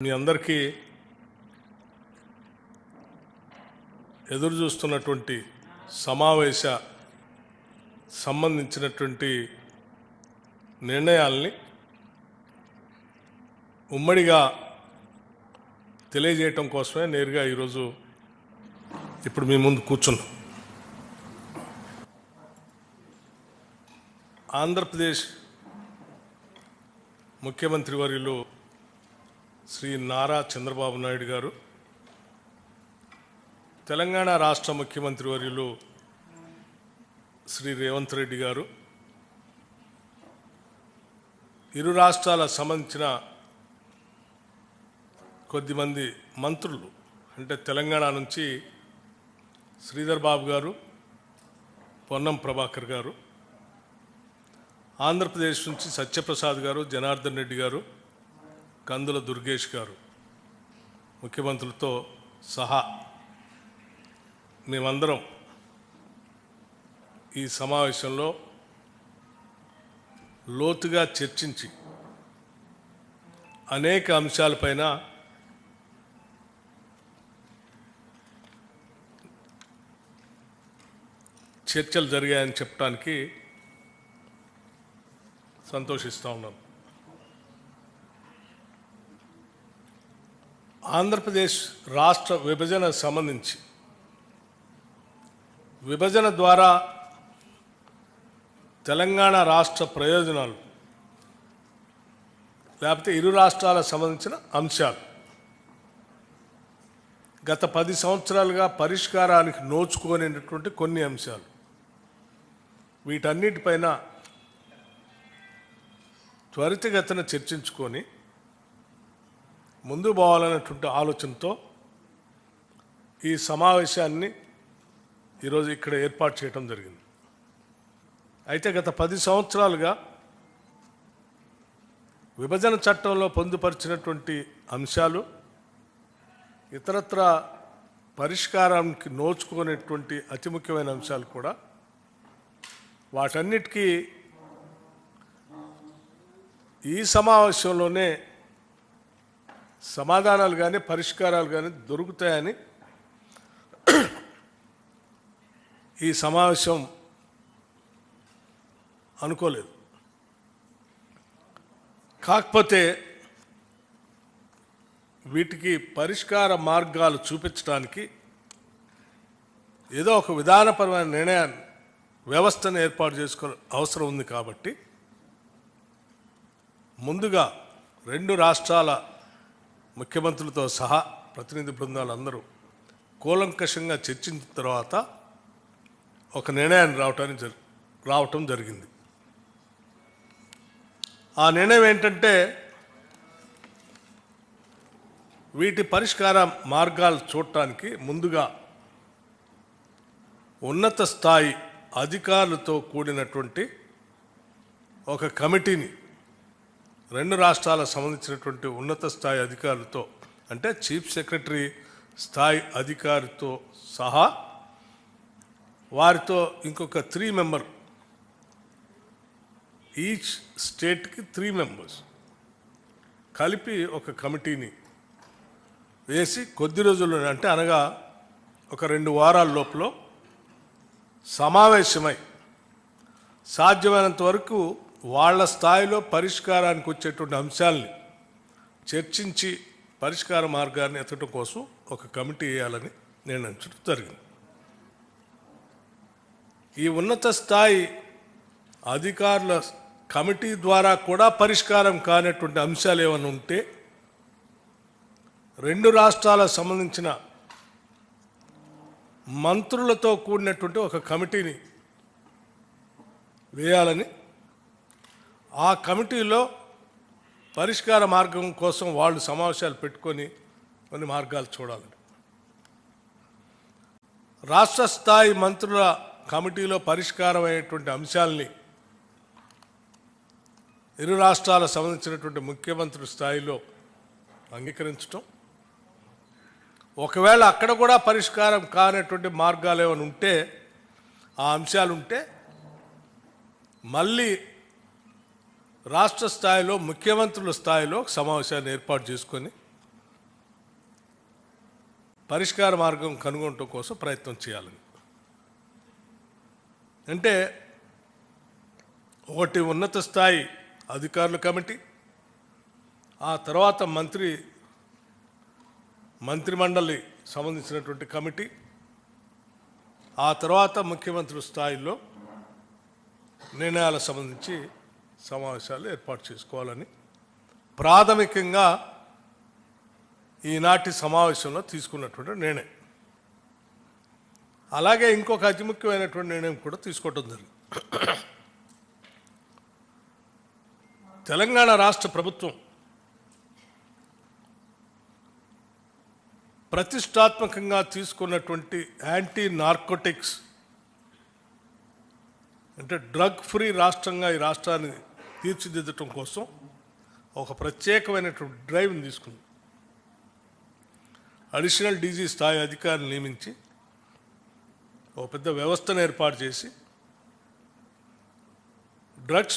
మీ అందరికీ ఎదురు చూస్తున్నటువంటి సమావేశ సంబంధించినటువంటి నిర్ణయాల్ని ఉమ్మడిగా తెలియజేయటం కోసమే నేరుగా ఈరోజు ఇప్పుడు మీ ముందు కూర్చున్నాం. ఆంధ్రప్రదేశ్ ముఖ్యమంత్రి వర్యులు శ్రీ నారా చంద్రబాబు నాయుడు గారు తెలంగాణ రాష్ట్ర ముఖ్యమంత్రి వర్యులు శ్రీ రేవంత్ రెడ్డి గారు ఇరు రాష్ట్రాల సంబంధించిన కొద్దిమంది మంత్రులు అంటే తెలంగాణ నుంచి శ్రీధర్ బాబు గారు పొన్నం ప్రభాకర్ గారు ఆంధ్రప్రదేశ్ నుంచి సత్యప్రసాద్ గారు జనార్దన్ రెడ్డి గారు కందుల దుర్గేష్ గారు ముఖ్యమంత్రులతో సహా మేమందరం ఈ సమావేశంలో లోతుగా చర్చించి అనేక అంశాలపైన చర్చలు జరిగాయని చెప్పడానికి సంతోషిస్తూ ఉన్నాను ఆంధ్రప్రదేశ్ రాష్ట్ర విభజన సంబంధించి. విభజన ద్వారా తెలంగాణ రాష్ట్ర ప్రయోజనాలు లేకపోతే ఇరు రాష్ట్రాలకు సంబంధించిన అంశాలు. గత పది సంవత్సరాలుగా పరిష్కారానికి నోచుకోనేటటువంటి కొన్ని అంశాలు. వీటన్నిటిపైన త్వరితగతిన చర్చించుకొని ముందు పోవాలనేటువంటి ఆలోచనతో ఈ సమావేశాన్ని ఈరోజు ఇక్కడ ఏర్పాటు చేయడం జరిగింది. అయితే గత పది సంవత్సరాలుగా విభజన చట్టంలో పొందుపరిచినటువంటి అంశాలు ఇతరత్ర పరిష్కారానికి నోచుకునేటువంటి అతి ముఖ్యమైన అంశాలు కూడా వాటన్నిటికీ ఈ సమావేశంలోనే సమాధానాలు కానీ పరిష్కారాలు కానీ దొరుకుతాయని ఈ సమావేశం అనుకోలేదు. కాకపోతే వీటికి పరిష్కార మార్గాలు చూపించడానికి ఏదో ఒక విధానపరమైన నిర్ణయాన్ని వ్యవస్థను ఏర్పాటు చేసుకో అవసరం ఉంది కాబట్టి ముందుగా రెండు రాష్ట్రాల ముఖ్యమంత్రులతో సహా ప్రతినిధి బృందాలు అందరూ కూలంకషంగా చర్చించిన తర్వాత ఒక నిర్ణయాన్ని రావటానికి జరి రావటం జరిగింది. ఆ నిర్ణయం ఏంటంటే వీటి పరిష్కార మార్గాలు చూడటానికి ముందుగా ఉన్నత స్థాయి అధికారులతో కూడినటువంటి ఒక కమిటీని రెండు రాష్ట్రాలకు సంబంధించినటువంటి ఉన్నత స్థాయి అధికారులతో అంటే చీఫ్ సెక్రటరీ స్థాయి అధికారితో సహా వారితో ఇంకొక త్రీ మెంబర్ ఈచ్ స్టేట్కి త్రీ మెంబర్స్ కలిపి ఒక కమిటీని వేసి కొద్ది రోజుల్లో అంటే అనగా ఒక రెండు వారాల లోపల సమావేశమై సాధ్యమైనంత వరకు వాళ్ళ స్థాయిలో పరిష్కారానికి వచ్చేటువంటి అంశాలని చర్చించి పరిష్కార మార్గాన్ని ఎత్తడం కోసం ఒక కమిటీ వేయాలని నిర్ణయించడం జరిగింది. ఈ ఉన్నత స్థాయి అధికారుల కమిటీ ద్వారా కూడా పరిష్కారం కానటువంటి అంశాలు ఏమైనా ఉంటే రెండు రాష్ట్రాలకు సంబంధించిన మంత్రులతో కూడినటువంటి ఒక కమిటీని వేయాలని ఆ కమిటీలో పరిష్కార మార్గం కోసం వాళ్ళు సమావేశాలు పెట్టుకొని కొన్ని మార్గాలు చూడాలి రాష్ట్ర స్థాయి మంత్రుల కమిటీలో పరిష్కారమైనటువంటి అంశాలని ఇరు రాష్ట్రాలకు సంబంధించినటువంటి ముఖ్యమంత్రి స్థాయిలో అంగీకరించటం. ఒకవేళ అక్కడ కూడా పరిష్కారం కానటువంటి మార్గాలు ఏమైనా ఉంటే ఆ అంశాలు ఉంటే మళ్ళీ రాష్ట్ర స్థాయిలో ముఖ్యమంత్రుల స్థాయిలో సమావేశాన్ని ఏర్పాటు చేసుకొని పరిష్కార మార్గం కనుగొనటం కోసం ప్రయత్నం చేయాలని అంటే ఒకటి ఉన్నత స్థాయి అధికారుల కమిటీ ఆ తర్వాత మంత్రి మంత్రిమండలి సంబంధించినటువంటి కమిటీ ఆ తర్వాత ముఖ్యమంత్రి స్థాయిలో నిర్ణయాలకు సంబంధించి సమావేశాలు ఏర్పాటు చేసుకోవాలని ప్రాథమికంగా ఈనాటి సమావేశంలో తీసుకున్నటువంటి నిర్ణయం. అలాగే ఇంకొక అతి ముఖ్యమైనటువంటి నిర్ణయం కూడా తీసుకోవటం జరిగింది. తెలంగాణ రాష్ట్ర ప్రభుత్వం ప్రతిష్టాత్మకంగా తీసుకున్నటువంటి యాంటీ నార్కోటిక్స్ అంటే డ్రగ్ ఫ్రీ రాష్ట్రంగా ఈ రాష్ట్రాన్ని తీర్చిదిద్దటం కోసం ఒక ప్రత్యేకమైనటువంటి డ్రైవ్ని తీసుకుంది. అడిషనల్ డీజీ స్థాయి అధికారిని నియమించి ఒక పెద్ద వ్యవస్థను ఏర్పాటు చేసి డ్రగ్స్